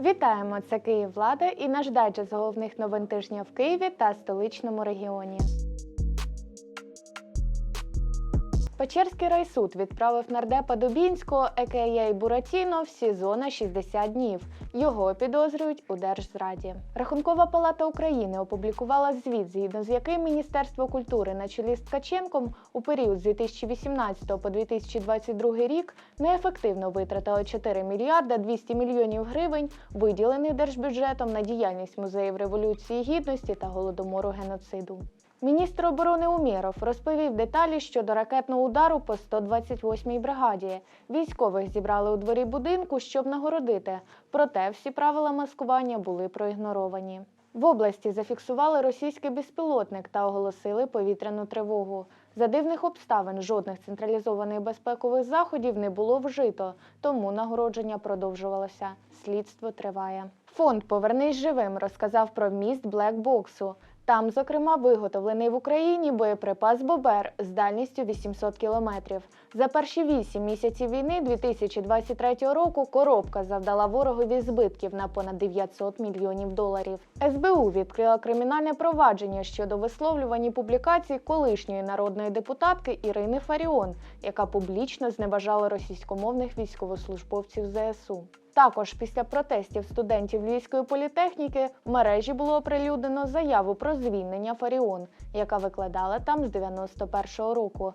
Вітаємо! Це Київ Влада і наш дайджест головних новин тижня в Києві та столичному регіоні. Печерський райсуд відправив нардепа Дубінського, а.к.а. Буратіно, в СІЗО на 60 днів. Його підозрюють у держзраді. Рахункова палата України опублікувала звіт, згідно з яким Міністерство культури на чолі з Ткаченком у період з 2018 по 2022 рік неефективно витратило 4 мільярда 200 мільйонів гривень, виділених держбюджетом на діяльність музеїв Революції Гідності та голодомору геноциду. Міністр оборони Умєров розповів деталі щодо ракетного удару по 128-й бригаді. Військових зібрали у дворі будинку, щоб нагородити. Проте всі правила маскування були проігноровані. В області зафіксували російський безпілотник та оголосили повітряну тривогу. За дивних обставин жодних централізованих безпекових заходів не було вжито, тому нагородження продовжувалося. Слідство триває. Фонд Повернись живим розказав про міст блекбоксу. Там, зокрема, виготовлений в Україні боєприпас Бобер з дальністю 800 кілометрів. За перші вісім місяців війни 2023 року коробка завдала ворогові збитків на понад 900 мільйонів доларів. СБУ відкрила кримінальне провадження щодо висловлювань публікацій колишньої народної депутатки Ірини Фаріон, яка публічно зневажала російськомовних військовослужбовців ЗСУ. Також після протестів студентів Львівської політехніки в мережі було оприлюднено заяву про звільнення Фаріон, яка викладала там з 91-го року.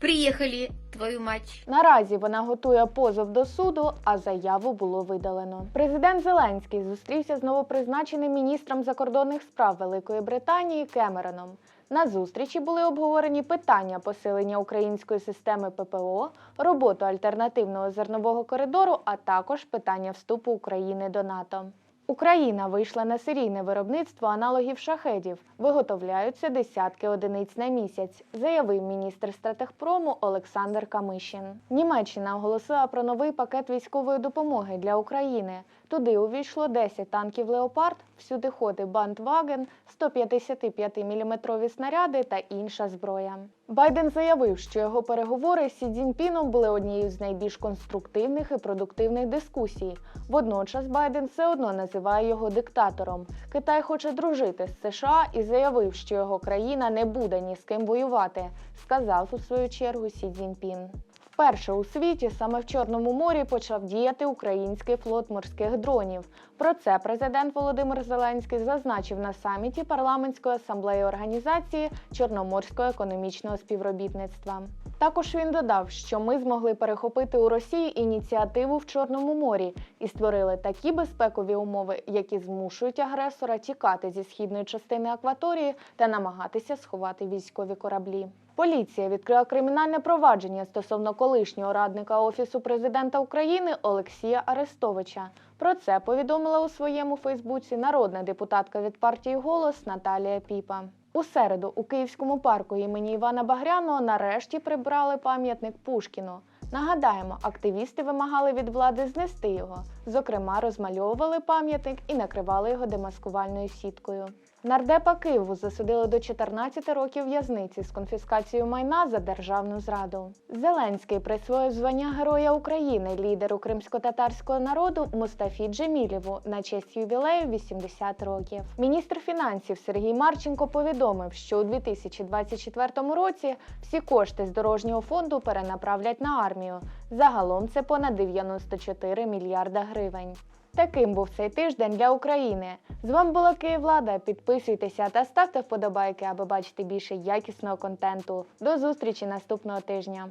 Приехали, твою мать. Наразі вона готує позов до суду, а заяву було видалено. Президент Зеленський зустрівся з новопризначеним міністром закордонних справ Великої Британії Кемероном. На зустрічі були обговорені питання посилення української системи ППО, роботу альтернативного зернового коридору, а також питання вступу України до НАТО. Україна вийшла на серійне виробництво аналогів шахедів. Виготовляються десятки одиниць на місяць, заявив міністр стратегпрому Олександр Камишин. Німеччина оголосила про новий пакет військової допомоги для України. Туди увійшло 10 танків Леопард, всюдиходи Бандваген, 155-мм снаряди та інша зброя. Байден заявив, що його переговори з Сі Цзіньпіном були однією з найбільш конструктивних і продуктивних дискусій. Водночас Байден все одно називає його диктатором. Китай хоче дружити з США і заявив, що його країна не буде ні з ким воювати, сказав у свою чергу Сі Цзіньпін. Вперше у світі саме в Чорному морі почав діяти український флот морських дронів. Про це президент Володимир Зеленський зазначив на саміті парламентської асамблеї організації Чорноморського економічного співробітництва. Також він додав, що ми змогли перехопити у Росії ініціативу в Чорному морі і створили такі безпекові умови, які змушують агресора тікати зі східної частини акваторії та намагатися сховати військові кораблі. Поліція відкрила кримінальне провадження стосовно колишнього радника Офісу президента України Олексія Арестовича. Про це повідомила у своєму Фейсбуці народна депутатка від партії Голос Наталія Піпа. У середу у Київському парку імені Івана Багряного нарешті прибрали пам'ятник Пушкіну. Нагадаємо, активісти вимагали від влади знести його. Зокрема, розмальовували пам'ятник і накривали його демаскувальною сіткою. Нардепа Києву засудили до 14 років в'язниці з конфіскацією майна за державну зраду. Зеленський присвоїв звання Героя України лідеру кримсько-татарського народу Мустафі Джемілєву на честь ювілею 80 років. Міністр фінансів Сергій Марченко повідомив, що у 2024 році всі кошти з дорожнього фонду перенаправлять на армію. Загалом це понад 94 мільярда гривень. Таким був цей тиждень для України. З вами була Київлада. Підписуйтеся та ставте вподобайки, аби бачити більше якісного контенту. До зустрічі наступного тижня.